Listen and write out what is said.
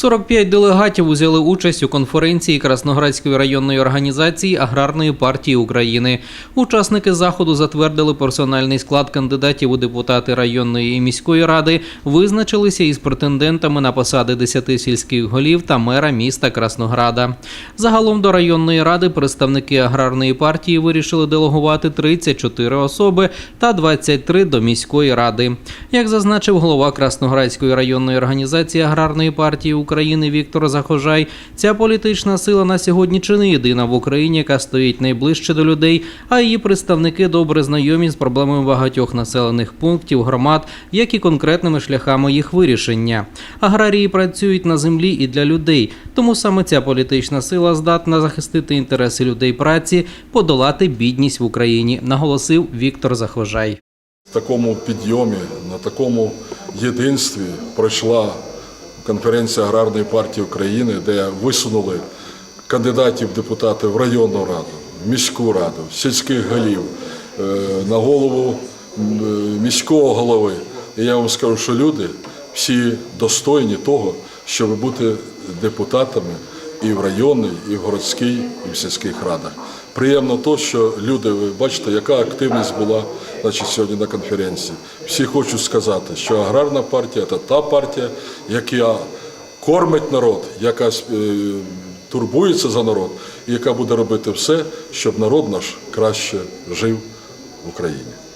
45 делегатів узяли участь у конференції Красноградської районної організації Аграрної партії України. Учасники заходу затвердили персональний склад кандидатів у депутати районної і міської ради, визначилися із претендентами на посади 10 сільських голів та мера міста Краснограда. Загалом до районної ради представники аграрної партії вирішили делегувати 34 особи та 23 до міської ради. Як зазначив голова Красноградської районної організації аграрної партії України Віктор Захожай, ця політична сила на сьогодні чи не єдина в Україні, яка стоїть найближче до людей, а її представники добре знайомі з проблемами багатьох населених пунктів, громад, як і конкретними шляхами їх вирішення. Аграрії працюють на землі і для людей, тому саме ця політична сила здатна захистити інтереси людей праці, подолати бідність в Україні, наголосив Віктор Захожай. В такому підйомі, на такому єдинстві пройшла конференція Аграрної партії України, де висунули кандидатів в депутати в районну раду, в міську раду, сільських голів, е, на голову е, міського голови. І я вам скажу, що люди всі достойні того, щоб бути депутатами і в районній, і в городській, і в сільських радах. Приємно то, що люди, ви бачите, яка активність була значить, сьогодні на конференції. Всі хочуть сказати, що аграрна партія це та партія, яка кормить народ, яка е, турбується за народ, і яка буде робити все, щоб народ наш краще жив в Україні.